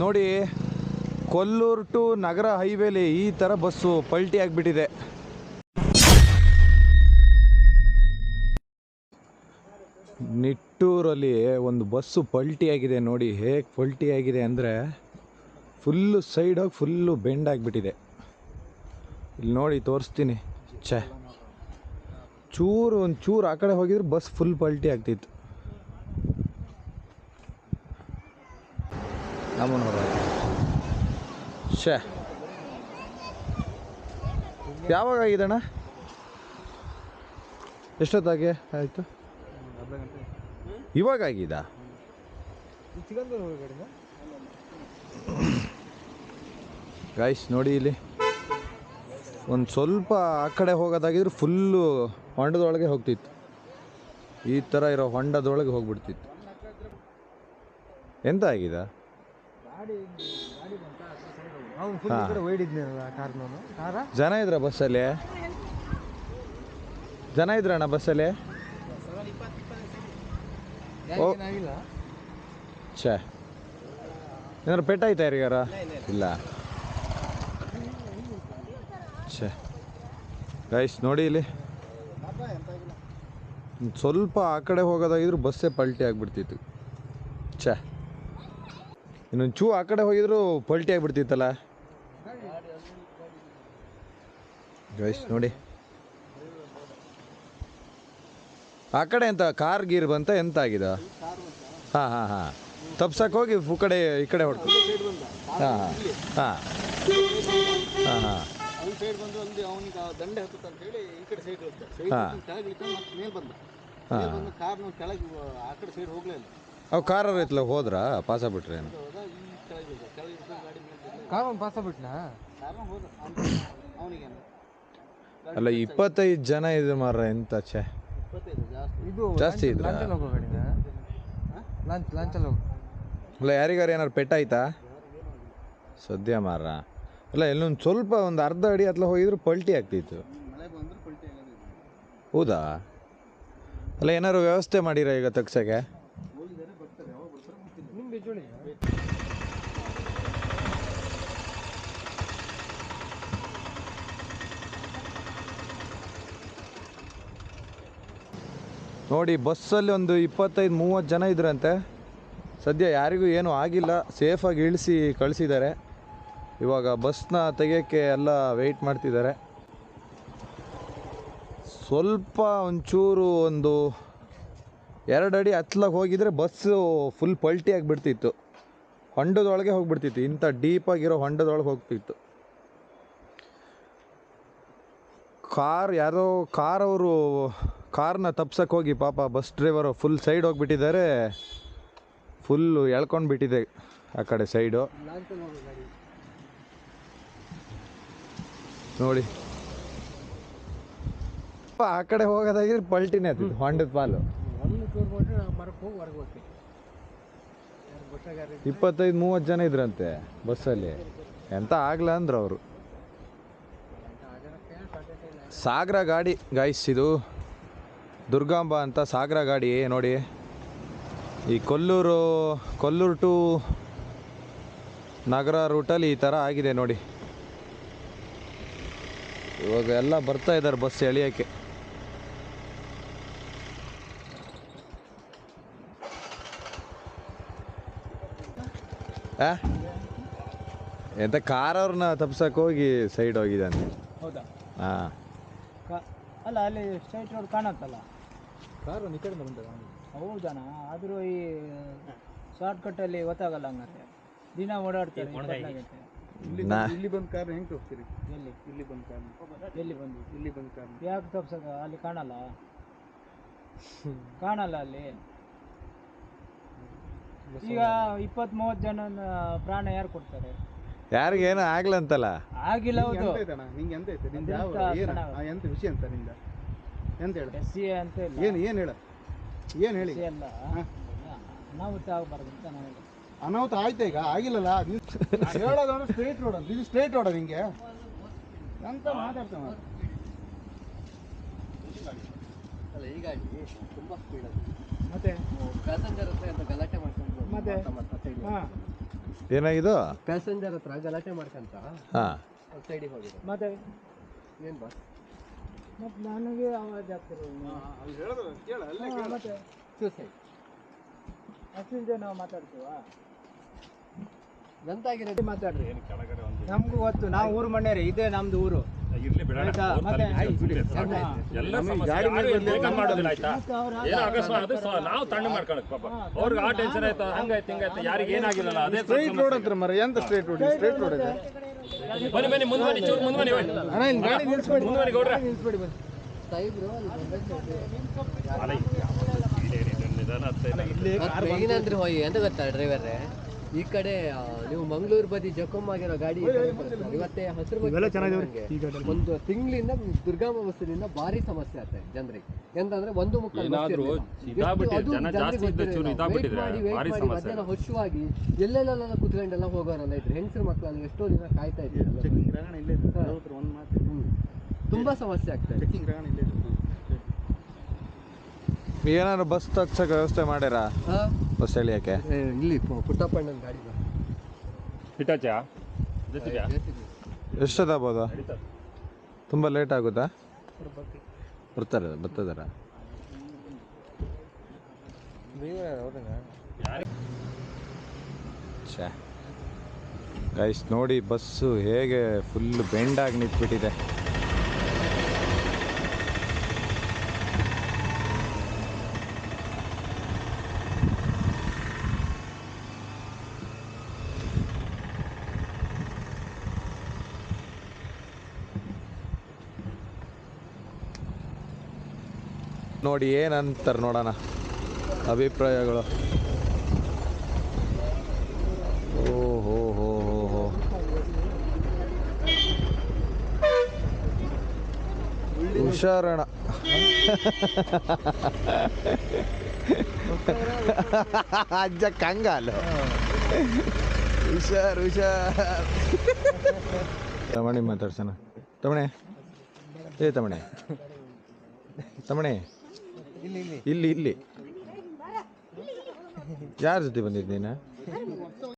ನೋಡಿ, ಕೊಲ್ಲೂರು ಟು ನಗರ ಹೈವೇಲಿ ಈ ಥರ ಬಸ್ಸು ಪಲ್ಟಿ ಆಗಿಬಿಟ್ಟಿದೆ. ನಿಟ್ಟೂರಲ್ಲಿ ಒಂದು ಬಸ್ಸು ಪಲ್ಟಿ ಆಗಿದೆ ನೋಡಿ, ಹೇಗೆ ಪಲ್ಟಿ ಆಗಿದೆ ಅಂದರೆ ಫುಲ್ಲು ಸೈಡಾಗಿ ಫುಲ್ಲು ಬೆಂಡ್ ಆಗಿಬಿಟ್ಟಿದೆ. ಇಲ್ಲಿ ನೋಡಿ, ತೋರಿಸ್ತೀನಿ. ಛೇ. ಚೂರು ಒಂದು ಚೂರು ಆ ಕಡೆ ಹೋಗಿದ್ರೆ ಬಸ್ ಫುಲ್ ಪಲ್ಟಿ ಆಗ್ತಿತ್ತು. ನಮ್ಮನ್ನ ಶೇ ಯಾವಾಗ ಆಗಿದೆ ಎಷ್ಟೊತ್ತಾಗೆ ಆಯಿತು? ಇವಾಗ ಆಗಿದ? ಗಾಯ್ಸ್ ನೋಡಿ ಇಲ್ಲಿ. ಒಂದು ಸ್ವಲ್ಪ ಆ ಕಡೆ ಹೋಗೋದಾಗಿದ್ರೆ ಫುಲ್ಲು ಹೊಂಡದೊಳಗೆ ಹೋಗ್ತಿತ್ತು. ಈ ಥರ ಇರೋ ಹೊಂಡದೊಳಗೆ ಹೋಗ್ಬಿಡ್ತಿತ್ತು. ಎಂತ ಆಗಿದೆ? ಜನ ಇದ್ರ ಬಸ್ಸಲ್ಲಿ ಜನ ಇದ್ರಣ್ಣ ಬಸ್ಸಲ್ಲಿ ಛೇ. ಏನಾದ್ರು ಪೆಟ್ಟಾಯ್ತಾ ಯಾರಿಗಾರ? ಇಲ್ಲ ಛೇ. ಗೈಸ್ ನೋಡಿ ಇಲ್ಲಿ. ಸ್ವಲ್ಪ ಆ ಕಡೆ ಹೋಗೋದಾಗಿದ್ರು ಬಸ್ಸೇ ಪಲ್ಟಿ ಆಗ್ಬಿಡ್ತಿತ್ತು. ಛೇ. ಇನ್ನೊಂದು ಚೂ ಆ ಕಡೆ ಹೋಗಿದ್ರು ಪಲ್ಟಿ ಆಗಿಬಿಡ್ತಿತ್ತಲ್ಲ. ನೋಡಿ. ಆ ಕಡೆ ಎಂತ, ಕಾರ್ ಗೀರ್ ಬಂತ, ಎಂತ ಆಗಿದೆ? ಹಾಂ ಹಾಂ ಹಾಂ. ತಪ್ಸಕ್ಕೆ ಹೋಗಿ ಫು ಕಡೆ, ಈ ಕಡೆ ಹೊಡ್ಕೊ. ಹಾಂ ಹಾಂ ಹಾಂ. ಹಾಂ ಹಾಂ. ಈ ಹಾ. ಹಾ. ಅವು ಕಾರ್ ಇತ್ತಲ್ಲ ಹೋದ್ರ? ಪಾಸ ಬಿಟ್ರೆ ಏನು? ಪಾಸ ಬಿಟ್ನಾ ಅಲ್ಲ ಇಪ್ಪತ್ತೈದು ಜನ ಇದು ಮಾರ ಎಂತ ಛೇ. ಜಾಸ್ತಿ ಇದು ಜಾಸ್ತಿ ಇದ್ರಾ? ಲಾಂಚಲ್ಲಿ ಹೋಗೋ ಗಾಡಿನ ಲಾಂಚ್ ಲಾಂಚಲ್ಲಿ ಹೋಗು ಅಲ್ಲ ಯಾರಿಗಾರ ಏನಾರು ಪೆಟ್ಟಾಯ್ತಾ ಸದ್ಯ ಮಾರ ಅಲ್ಲ ಎಲ್ಲೊಂದು ಸ್ವಲ್ಪ ಒಂದು ಅರ್ಧ ಅಡಿ ಅತ್ಲ ಹೋಗಿದ್ರು ಪಲ್ಟಿ ಆಗ್ತಿತ್ತು. ಹೌದಾ? ಅಲ್ಲ ಏನಾರು ವ್ಯವಸ್ಥೆ ಮಾಡಿರ ಈಗ ತಗ್ಸಕ್ಕೆ ಹೋಗಿದ್ದಾರೆ ಬರ್ತಾರೆ ಯಾವಾಗ ಬರ್ತಾರೆ ಗೊತ್ತಿಲ್ಲ ನಿಮ್ಮ ಬಿಜೋಳಿ ನೋಡಿ, ಬಸ್ಸಲ್ಲಿ ಒಂದು ಇಪ್ಪತ್ತೈದು, ಮೂವತ್ತು ಜನ ಇದ್ರಂತೆ. ಸದ್ಯ ಯಾರಿಗೂ ಏನೂ ಆಗಿಲ್ಲ. ಸೇಫಾಗಿ ಇಳಿಸಿ ಕಳಿಸಿದ್ದಾರೆ. ಇವಾಗ ಬಸ್ನ ತೆಗಿಯೋಕ್ಕೆ ಎಲ್ಲ ವೆಯ್ಟ್ ಮಾಡ್ತಿದ್ದಾರೆ. ಸ್ವಲ್ಪ ಒಂಚೂರು ಒಂದು ಎರಡು ಅಡಿ ಹತ್ಲಕ್ಕೆ ಹೋಗಿದ್ರೆ ಬಸ್ಸು ಫುಲ್ ಪಲ್ಟಿ ಆಗಿಬಿಡ್ತಿತ್ತು ಹೊಂಡದೊಳಗೆ ಹೋಗ್ಬಿಡ್ತಿತ್ತು. ಇಂಥ ಡೀಪಾಗಿರೋ ಹೊಂಡದೊಳಗೆ ಹೋಗ್ತಿತ್ತು. ಕಾರ್ ಯಾರೋ, ಕಾರ್ ಅವರು, ಕಾರ್ನ ತಪ್ಸಕ್ಕೆ ಹೋಗಿ ಪಾಪ ಬಸ್ ಡ್ರೈವರು ಫುಲ್ ಸೈಡ್ ಹೋಗಿಬಿಟ್ಟಿದ್ದಾರೆ. ಫುಲ್ಲು ಎಳ್ಕೊಂಡು ಬಿಟ್ಟಿದೆ ಆ ಕಡೆ ಸೈಡು ನೋಡಿ. ಆ ಕಡೆ ಹೋಗೋದಾಗಿ ಪಲ್ಟಿನೇ ಹೊಂಡದ ಪಾಲು ಒಂದು ಚೂರು ಕೊಟ್ಟರೆ ನಾವು ಮರಕ್ಕೆ ಹೋಗಿ ಹೊರಗೆ ಹೋಗ್ತೀವಿ ಗೊತ್ತಾಗಾರ ಇಪ್ಪತ್ತೈದು, ಮೂವತ್ತು ಜನ ಇದ್ರಂತೆ ಬಸ್ಸಲ್ಲಿ. ಎಂತ ಆಗ್ಲ ಅಂದ್ರೆ ಅವರು. ಸಾಗರ ಗಾಡಿ ಗಾಯ್ಸ್ ಇದು ದುರ್ಗಾಂಬ ಅಂತ ಸಾಗರ ಗಾಡಿ, ನೋಡಿ. ಈ ಕೊಲ್ಲೂರು ಕೊಲ್ಲೂರು ಟು ನಗರ ರೂಟಲ್ಲಿ ಈ ಥರ ಆಗಿದೆ ನೋಡಿ. ಇವಾಗ ಎಲ್ಲ ಬರ್ತಾ ಇದ್ದಾರೆ ಬಸ್ ಎಳಿಯೋಕ್ಕೆ. ಎಂತ ಕಾರ್ ಅವ್ರನ್ನ ತಪ್ಸಕ್ಕೆ ಹೋಗಿ ಸೈಡ್ ಹೋಗಿದ್ದಾನೆ ಹೌದಾ? ಹಾಂ ಕಾ- ಅಲ್ಲ ಅಲ್ಲಿ ಸ್ಟ್ರೈಟ್ ರೋಡ್ ಕಾಣತ್ತಲ್ಲ? ಕಾರು ನಿಕಡೆ ಹೌದಣ್ಣ ಆದರೂ ಈ ಶಾರ್ಟ್ ಕಟ್ಟಲ್ಲಿ ಗೊತ್ತಾಗಲ್ಲ ಹಂಗಾರೆ ದಿನ ಓಡಾಡ್ತಾರೆ ಇಲ್ಲಿ ಬಂದು ಕಾರ್ ಹೆಂಗೆ ಹೋಗ್ತೀರಿ ಎಲ್ಲಿ? ಇಲ್ಲಿ ಬಂದು ಕಾರ್ ಎಲ್ಲಿ ಬಂದು? ಇಲ್ಲಿ ಬಂದು ಕಾರ್ ಯಾಕೆ ತಪ್ಸಕ? ಅಲ್ಲಿ ಕಾಣಲ್ಲ? ಕಾಣಲ್ಲ ಅಲ್ಲಿ? ಈಗ ಇಪ್ಪತ್ ಮೂವತ್ತು ಜನ ಪ್ರಾಣ ಯಾರು ಕೊಡ್ತಾರೆ? ಯಾರಿಗೇನು ಆಗ್ಲಂತಲ್ಲ ಆಗಿಲ್ಲ ಹೌದು. ನಿಂಗೆ ಎಂತ ಐತೆ? ನಿಂದ ಯಾವ ಏನು? ಆ, ಎಂತ ವಿಷಯ ಅಂತ ನಿಂದ? ಎಂತ ಹೇಳ? ಎಸ್ ಸಿ ಅಂತ ಇಲ್ಲ. ಏನು ಏನು ಹೇಳ? ಏನು ಹೇಳಿ? SC ಅಲ್ಲ. ಅನಾಹುತ ಆಗಬಾರ್ದು ಅಂತ ನಾನು. ಅನಾಹುತ ಆಯ್ತಾ ಈಗ? ಆಗಿಲ್ಲಲ್ಲ? ಹೇಳೋದು ಸ್ಟ್ರೇಟ್ ರೋಡ್ ಅಂತ. ಇದು ಸ್ಟ್ರೇಟ್ ರೋಡ ನಿಂಗೆ? ಎಂತ ಮಾತಾಡ್ತಾವ? ಅಲ್ಲ ಈ ಗಾಡಿ ತುಂಬಾ ಸ್ಪೀಡ್ ಅದು ಮತ್ತೆ? ಪ್ಯಾಸೆಂಜರ್ ಇಲ್ಲಿ ಹಾಂ. ಏನಾಗಿದು ಪ್ಯಾಸೆಂಜರ್ ಹತ್ರ ಗಲಾಟೆ ಮಾಡ್ಕಂತ ಹಾಂ. ಸೈಡಿಗೆ ಹೋಗಿದ್ದು. ಮತ್ತೆ? ಏನು ಬಸ್ ಮತ್ತೆ ನನಗೆ ಆವಾಜ್ ಆಗ್ತಿರೋ ಮತ್ತೆ? ಸೂಸೈಡ್ ಅಷ್ಟಿನ ಜನ ಮಾತಾಡ್ತೀವ? ಎಂತಾಗಿರೋದು ಮಾತಾಡ್ರಿ. ನಮ್ಗೂ ಗೊತ್ತು ನಾವು ಊರು ಮಣ್ಣೇರಿ ಇದೇ ನಮ್ದು ಊರು. ಇರ್ಲಿ ಬಿಡೋಣ ಆಯ್ತಾ? ಮತ್ತೆ ಎಲ್ಲ ಸಮಸ್ಯೆ ಯಾರು ಬೇಗ ಮಾಡೋದಿಲ್ಲ ಆಯ್ತಾ? ಏನೋ ಅಕಸ್ಮಾತ್ ನಾವು ತಣ್ಣು ಮಾಡ್ಕೊಳಕ್ ಪಾಪ. ಅವ್ರಿಗೆ ಆ ಟೆನ್ಷನ್ ಆಯ್ತು? ಹಂಗಾಯ್ತು ಹಿಂಗಾಯ್ತು. ಯಾರಿಗೆ ಏನಾಗಿಲ್ಲಲ್ಲ ಅದೇ ಸ್ಟ್ರೈಟ್ ರೋಡ್ ಮರ ಎಂತ ಸ್ಟ್ರೈಟ್ ರೋಡ್ ಸ್ಟ್ರೈಟ್ ರೋಡ್ ಇದೆ? ಬನ್ನಿ ಬನ್ನಿ ಮುಂದೆ ಬನ್ನಿ ಚೂರು ಮುಂದೆ ಬನ್ನಿ ಬನ್ನಿ. ಅಣ್ಣ ಇಲ್ಲಿ ಗಾಡಿ ನಿಲ್ಸ್ಬೇಡಿ. ಮುಂದೆ ಬನ್ನಿ ಗೌಡ್ರೆ. ಸಾಯಿಬ್ರು ಅಲ್ಲ, ಇಲ್ಲಿ ಏನಿದೆ, ನಿಧಾನ ಹತ್ತಾ ಇದೆ. ಮೇನ್ ಅಂದ್ರೆ ಹೋಗಿ ಎಂತ ಗೊತ್ತಾ ಡ್ರೈವರ್ ಈ ಕಡೆ ನೀವು ಮಂಗಳೂರು ಬದಿ ಜಖಮ್ ಆಗಿರೋ ಗಾಡಿ ಈ ಕಡೆ ಕಳಿಸ್ತಾರೆ. ಇವತ್ತೇ ಹಸಿರು ಒಂದು ತಿಂಗಳಿಂದ ದುರ್ಗಾಮ ಬಸ್ಸಿನಿಂದ ಭಾರಿ ಸಮಸ್ಯೆ ಆಗ್ತದೆ ಜನರಿಗೆ ಎಂತಂದ್ರೆ ಒಂದು ಮುಕ್ಕಾಲು ಬಸ್ ಏನಾದ್ರೂ ಇರ್ಲಿಲ್ಲ. ಇದಾಗ್ಬಿಟ್ಟಿದೆ, ಎಷ್ಟು- ಅದು ಜನ ಜನರಿಗೆ ಜಾಸ್ತಿ ಇದ್ದ ಚೂರು ಗೊತ್ತಿರಲಿಲ್ಲ. ಇದಾಗ್ಬಿಟ್ಟಿದೆ, Wait ಮಾಡಿ, wait ಭಾರಿ ಮಾಡಿ, ಸಮಸ್ಯೆ. ಮಧ್ಯಾಹ್ನ ಹಸುವಾಗಿ ಎಲ್ಲೆಲ್ಲೆಲ್ಲ ಕುತ್ಕೊಂಡೆಲ್ಲ ಹೋಗೋರಲ್ಲ ಇದ್ರು ಹೆಂಗಸರು ಮಕ್ಕಳಲ್ಲಿ ಎಷ್ಟೋ ದಿನ ಕಾಯ್ತಾ ಇದ್ರು ಹ್ಮ್. ತುಂಬಾ ಸಮಸ್ಯೆ ಆಗ್ತದೆ ಏನಾದ್ರು ಬಸ್ ತಗ್ಸಕ್ಕೆ ವ್ಯವಸ್ಥೆ ಮಾಡ್ಯಾರ ಹಾ? ಬಸ್ ಎಳಿಯೋಕ್ಕೆ ಏ, ಇಲ್ಲಿ ಪು- ಪುಟ್ಟಪ್ಪಣ್ಣನ ಗಾಡಿ. ಹಿಟಾಚಾ? ಎಷ್ಟೊತ್ತಾಗ್ಬೋದು. ತುಂಬ ಲೇಟ್ ಆಗುತ್ತಾ? ಬರ್ತಾರೆ ಬರ್ತದಾರ ಛೇ. ಗೈಸ್ ನೋಡಿ ಬಸ್ಸು ಹೇಗೆ ಫುಲ್ ಬೆಂಡಾಗಿ ನಿಂತ್ಬಿಟ್ಟಿದೆ. ನೋಡಿ ಏನಂತಾರೆ ನೋಡೋಣ ಅಭಿಪ್ರಾಯಗಳು. ಓ ಹೋ ಹೋ ಹೋ. ಹುಷಾರಣ. ಅಜ್ಜ ಕಂಗಾಲು. ಹುಷಾರ್ ಹುಷಾರ್. ತಮಣಿ ಮಾತಾಡ್ಸೋಣ. ತಮಣೆ. ಏ, ತಮಣೆ. ತಮಣೆ. ಇಲ್ಲಿ ಇಲ್ಲಿ. ಯಾರ ಜೊತೆ ಬಂದಿದ್ದು ನೀನು?